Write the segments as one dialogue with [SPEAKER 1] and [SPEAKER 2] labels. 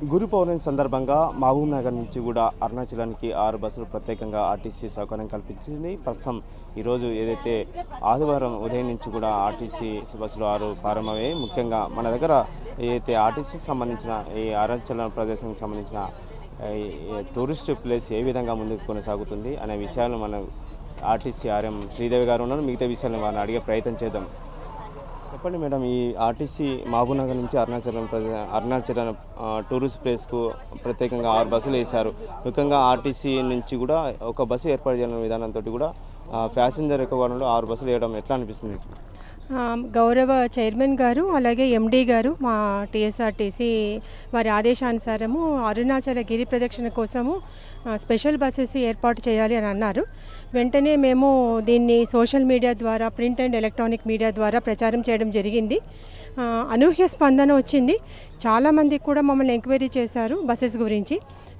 [SPEAKER 1] గురు పౌర్ణమి సందర్భంగా మహబూబ్ నగర్ నుంచి కూడా అరుణాచలానికి ఆరు బస్సులు ప్రత్యేకంగా ఆర్టీసీ సౌకర్యం కల్పించింది. ప్రస్తుతం ఈరోజు ఏదైతే ఆదివారం ఉదయం నుంచి కూడా ఆర్టీసీ బస్సులు ఆరు ప్రారంభమయ్యాయి. ముఖ్యంగా మన దగ్గర ఏదైతే ఆర్టీసీకి సంబంధించిన ఈ అరుణాచలం ప్రదేశానికి సంబంధించిన టూరిస్ట్ ప్లేస్ ఏ విధంగా ముందుకు కొనసాగుతుంది అనే విషయాలను మనం ఆర్టీసీ ఆర్ఎం శ్రీదేవి గారు ఉన్నారు. మిగతా విషయాలను మనం అడిగే ప్రయత్నం చేద్దాం. చెప్పండి మేడం ఈ ఆర్టీసీ మహబూబ్నగర్ నుంచి అరుణాచలం ప్రజ- అరుణాచలం టూరిస్ట్ ప్లేస్కు ప్రత్యేకంగా ఆరు బస్సులు వేశారు. ముఖ్యంగా ఆర్టీసీ నుంచి కూడా ఒక బస్సు ఏర్పాటు చేయడం విధానంతో కూడా ప్యాసింజర్ ఎక్కువ ఆరు బస్సులు వేయడం ఎట్లా అనిపిస్తుంది?
[SPEAKER 2] గౌరవ చైర్మన్ గారు అలాగే ఎండీ గారు మా టీఎస్ఆర్టీసీ వారి ఆదేశానుసారము అరుణాచల గిరి ప్రదక్షిణ కోసము స్పెషల్ బస్సెస్ ఏర్పాటు చేయాలి అని అన్నారు. వెంటనే మేము దీన్ని సోషల్ మీడియా ద్వారా ప్రింట్ అండ్ ఎలక్ట్రానిక్ మీడియా ద్వారా ప్రచారం చేయడం జరిగింది. అనూహ్య స్పందన వచ్చింది. చాలామంది కూడా మమ్మల్ని ఎంక్వైరీ చేశారు బస్సెస్ గురించి.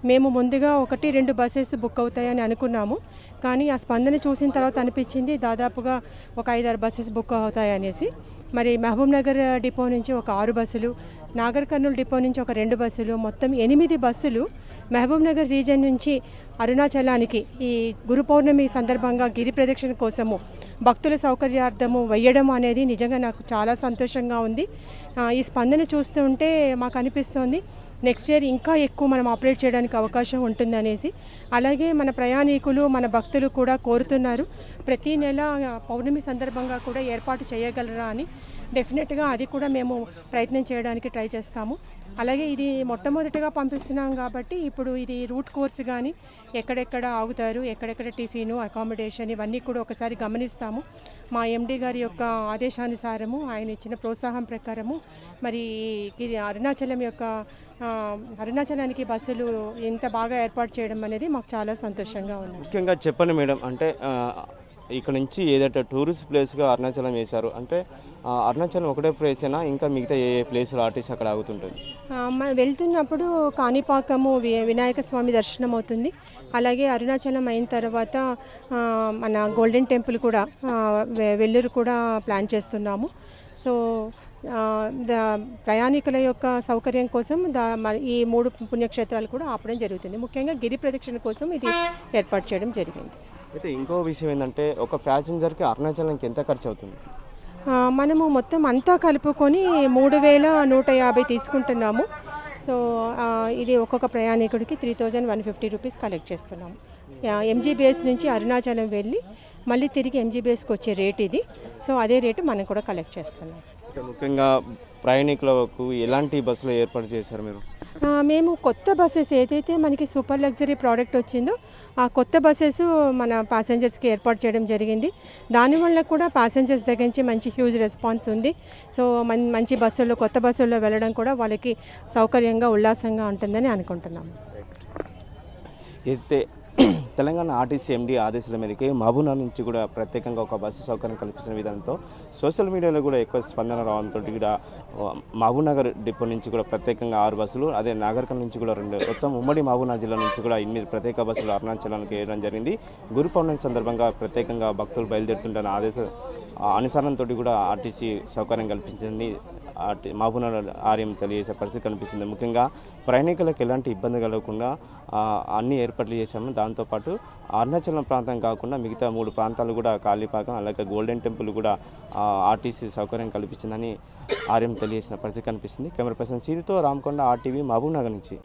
[SPEAKER 2] మేము ముందుగా ఒకటి రెండు బస్సెస్ బుక్ అవుతాయని అనుకున్నాము. కానీ ఆ స్పందన చూసిన తర్వాత అనిపించింది దాదాపుగా ఒక ఐదారు బస్సెస్ బుక్ అవుతాయనేసి మరి మహబూబ్ నగర్ డిపో నుంచి ఒక ఆరు బస్సులు నాగర్ కర్నూలు డిపో నుంచి ఒక రెండు బస్సులు మొత్తం ఎనిమిది బస్సులు మహబూబ్ నగర్ రీజన్ నుంచి అరుణాచలానికి ఈ గురు పౌర్ణమి సందర్భంగా గిరి ప్రదక్షిణ కోసము భక్తుల సౌకర్యార్థము వేయడం అనేది నిజంగా నాకు చాలా సంతోషంగా ఉంది. ఈ స్పందన చూస్తుంటే మాకు అనిపిస్తోంది నెక్స్ట్ ఇయర్ ఇంకా ఎక్కువ మనం ఆపరేట్ చేయడానికి అవకాశం ఉంటుందనేసి. అలాగే మన ప్రయాణికులు మన భక్తులు కూడా కోరుతున్నారు ప్రతి నెల పౌర్ణమి సందర్భంగా కూడా ఏర్పాటు చేయగలరా అని. డెఫినెట్గా అది కూడా మేము ప్రయత్నం చేయడానికి ట్రై చేస్తాము. అలాగే ఇది మొట్టమొదటిగా పంపిస్తున్నాం కాబట్టి ఇప్పుడు ఇది రూట్ కోర్స్ కానీ ఎక్కడెక్కడ ఆగుతారు ఎక్కడెక్కడ టిఫిను అకామిడేషన్ ఇవన్నీ కూడా ఒకసారి గమనిస్తాము. మా ఎండి గారి యొక్క ఆదేశానుసారము ఆయన ఇచ్చిన ప్రోత్సాహం ప్రకారము మరి ఇది అరుణాచలం యొక్క అరుణాచలానికి బస్సులు ఇంత బాగా ఏర్పాటు చేయడం అనేది మాకు చాలా సంతోషంగా ఉంది.
[SPEAKER 1] ముఖ్యంగా చెప్పండి మేడం అంటే ఇక్కడ నుంచి ఏదైతే టూరిస్ట్ ప్లేస్గా అరుణాచలం వేశారు అంటే అరుణాచలం ఒకటే ప్లేసేనా ఇంకా మిగతా ఏ ఏ ప్లేసులు అక్కడ ఆగుతుంటుంది
[SPEAKER 2] మనం వెళ్తున్నప్పుడు కాణిపాకము వి- వినాయక స్వామి దర్శనం అవుతుంది. అలాగే అరుణాచలం అయిన తర్వాత మన గోల్డెన్ టెంపుల్ కూడా వె- వెల్లూరు కూడా ప్లాన్ చేస్తున్నాము. సో ద ప్రయాణికుల యొక్క సౌకర్యం కోసం దా ఈ మూడు పుణ్యక్షేత్రాలు కూడా ఆపడం జరుగుతుంది. ముఖ్యంగా గిరి ప్రదక్షిణ కోసం ఇది ఏర్పాటు చేయడం జరిగింది.
[SPEAKER 1] అయితే ఇంకో విషయం ఏంటంటే ఒక ప్యాసింజర్కి అరుణాచలంకి ఎంత ఖర్చు అవుతుంది
[SPEAKER 2] మనము మొత్తం అంతా కలుపుకొని మూడు వేల నూట యాభై తీసుకుంటున్నాము. సో ఇది ఒక్కొక్క ప్రయాణికుడికి three thousand one fifty rupees collect చేస్తున్నాము. ఎంజీబీఎస్ నుంచి అరుణాచలం వెళ్ళి మళ్ళీ తిరిగి ఎంజీబీఎస్కి వచ్చే రేట్ ఇది. సో అదే రేటు మనం కూడా కలెక్ట్ చేస్తున్నాం.
[SPEAKER 1] ముఖ్యంగా ప్రయాణికులకు ఎలాంటి బస్సులు ఏర్పాటు చేశారు మీరు?
[SPEAKER 2] మేము కొత్త బస్సెస్ ఏదైతే మనకి సూపర్ లగ్జరీ ప్రోడక్ట్ వచ్చిందో ఆ కొత్త బస్సెస్ మన ప్యాసింజర్స్కి ఏర్పాటు చేయడం జరిగింది. దానివల్ల కూడా ప్యాసింజర్స్ దగ్గర నుంచి మంచి హ్యూజ్ రెస్పాన్స్ ఉంది. సో మన్ మంచి బస్సుల్లో కొత్త బస్సుల్లో వెళ్ళడం కూడా వాళ్ళకి సౌకర్యంగా ఉల్లాసంగా ఉంటుందని అనుకుంటున్నాము.
[SPEAKER 1] అయితే తెలంగాణ ఆర్టీసీ ఎండీ ఆదేశాల మేరకు మహబూనా నుంచి కూడా ప్రత్యేకంగా ఒక బస్సు సౌకర్యం కల్పించిన విధానంతో సోషల్ మీడియాలో కూడా ఎక్కువ స్పందన రావడంతో కూడా ఆ, మహబూబ్నగర్ డిపో నుంచి కూడా ప్రత్యేకంగా ఆరు బస్సులు అదే నాగర్కల్ నుంచి కూడా రెండు మొత్తం ఉమ్మడి మహబూనా జిల్లా నుంచి కూడా ఎనిమిది ప్రత్యేక బస్సులు అరుణాచలానికి వేయడం జరిగింది. గురు పౌర్ణమి సందర్భంగా ప్రత్యేకంగా భక్తులు బయలుదేరుతుంటారన్న ఆదేశ ఆ అనుసరణతో కూడా ఆర్టీసీ సౌకర్యం కల్పించింది. మహబూబ్నగర్ ఆర్యం తెలియజేసే పరిస్థితి కనిపిస్తుంది. ముఖ్యంగా ప్రయాణికులకు ఎలాంటి ఇబ్బంది కలగకుండా అన్ని ఏర్పాట్లు చేశాము దాంతోపాటు అరుణాచలం ప్రాంతం కాకుండా మిగతా మూడు ప్రాంతాలు కూడా కాళీపాకం అలాగే గోల్డెన్ టెంపుల్ కూడా ఆర్టీసీ సౌకర్యం కల్పించిందని ఆర్యం తెలియజేసిన పరిస్థితి కనిపిస్తుంది. కెమెరా పర్సన్ సీదితో రామకొండ ఆర్టీవీ మహబూబ్నగర్ నుంచి.